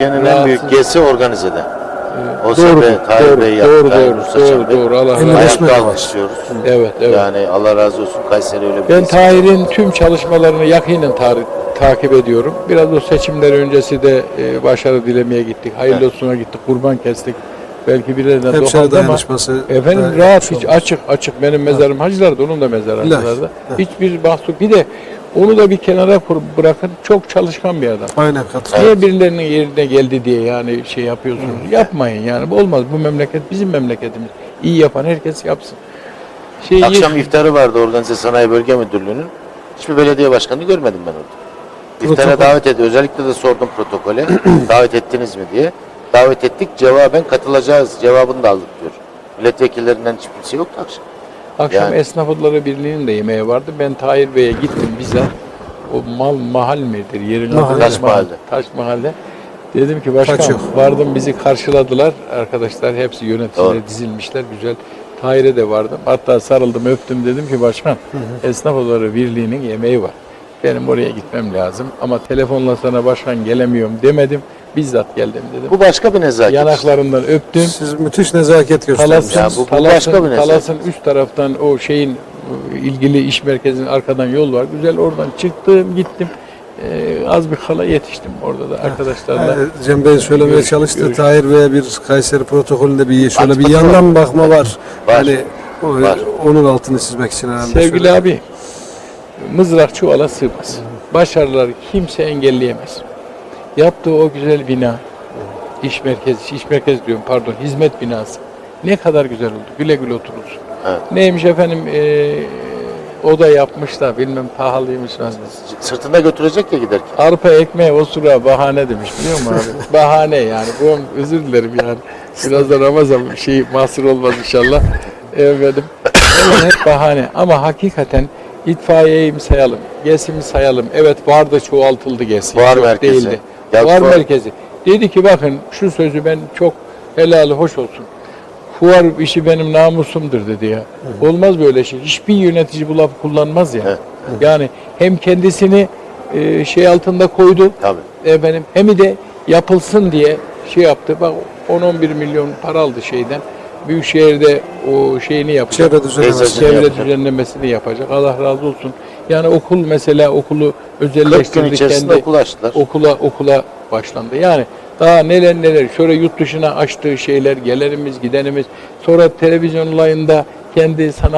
Türkiye'nin en büyük gezi organizede. O Tahir doğru, Bey yaptı. doğru, doğru, doğru, doğru. Allah razı olsun. Ayakta alkışlıyoruz. Evet, evet. Yani Allah razı olsun Kayseri öyle bir Ben. Tahir'in tüm çalışmalarını yakinen tar- takip ediyorum. Biraz o seçimler öncesi de e, başarı dilemeye gittik. Hayırlı Evet. olsuna gittik, kurban kestik. Belki birilerine dokundu ama efendim rahat hiç olduk. açık açık benim mezarım hacılarda onun da mezarı hacılarda. Evet. Hiçbir mahsur bir de onu da bir kenara bırakın çok çalışkan bir adam. Aynen katılıyorum. Niye birilerinin yerine geldi diye yani şey yapıyorsunuz? Yapmayın yani. Bu olmaz. Bu memleket bizim memleketimiz. İyi yapan herkes yapsın. Şey, Akşam iftarı vardı Organize Sanayi Bölge Müdürlüğü'nün. Hiçbir belediye başkanı görmedim ben orada. İftara Protokol. davet ediyor. Özellikle de sordum protokole. davet ettiniz mi diye. Davet ettik. Cevaben katılacağız. Cevabını da aldık diyor. Milletvekillerinden hiç kimse yoktu akşam. Akşam Yani- Esnaf Odaları Birliği'nin de yemeği vardı. Ben Tahir Bey'e gittim bizzat. O mal mahal midir? Yerin ne? Taş Mahalle. Taş Mahalle. Dedim ki başkan vardım bizi karşıladılar. Arkadaşlar hepsi yöneticiler Doğru. dizilmişler. Güzel. Tahir'e de vardım. Hatta sarıldım öptüm dedim ki başkan Esnaf Odaları Birliği'nin yemeği var. Benim oraya gitmem lazım. Ama telefonla sana başkan gelemiyorum demedim. Bizzat geldim dedim. Bu başka bir nezaket. Yanaklarından öptüm. Siz müthiş nezaket. Talas'ın, Ya bu- bu Talas'ın- başka bir nezaket. Talas'ın üst taraftan o şeyin e, ilgili iş merkezinin arkadan yol var. Güzel oradan çıktım gittim. Ee, az bir kala yetiştim orada da arkadaşlarla. Yani Cem Bey söylemeye Görüş- çalıştı. görüş. Tahir Bey'e bir Kayseri protokolünde bir şöyle bir yandan bakma var. Var. Hani o- Var. onun altını çizmek için herhalde. Sevgili şöyle- abi, mızrak çuvala sığmaz. Başarıları kimse engelleyemez. Yaptığı o güzel bina, iş merkezi, iş merkezi diyorum pardon, hizmet binası. Ne kadar güzel oldu. Güle güle oturulsun. Evet. Neymiş efendim, eee o da yapmış da bilmem pahalıymış nasıl. Sırtında götürecek ya giderken. Arpa ekmeğe o sıra bahane demiş biliyor musun abi? bahane yani. Bu özür dilerim yani. Biraz da Ramazan şey mahsur olmaz inşallah. Efendim. Evet, hep bahane. Ama hakikaten itfaiyeyi sayalım? Gesi sayalım? Evet vardı çoğaltıldı gesi. Yok merkezi. Değildi. Ya fuar fuar- merkezi. Dedi ki bakın şu sözü ben çok helali hoş olsun. Fuar işi benim namusumdur dedi ya. Olmaz böyle şey. Hiçbir yönetici bu lafı kullanmaz ya. Evet. Yani hem kendisini e, şey altında koydu Tabii. efendim hem de yapılsın diye şey yaptı. Bak 10-11 milyon para aldı şeyden. Büyükşehir'de o şeyini yapacak. Çevre düzenlemesi. Teyzesi. Çevre yapacak. düzenlemesini yapacak. Allah razı olsun. Yani okul mesela okulu 40 gün özelleştirdi kendi okul açtılar. okula okula başlandı. Yani daha neler neler şöyle yurt dışına açtığı şeyler gelenimiz gidenimiz sonra televizyon olayında kendi sanat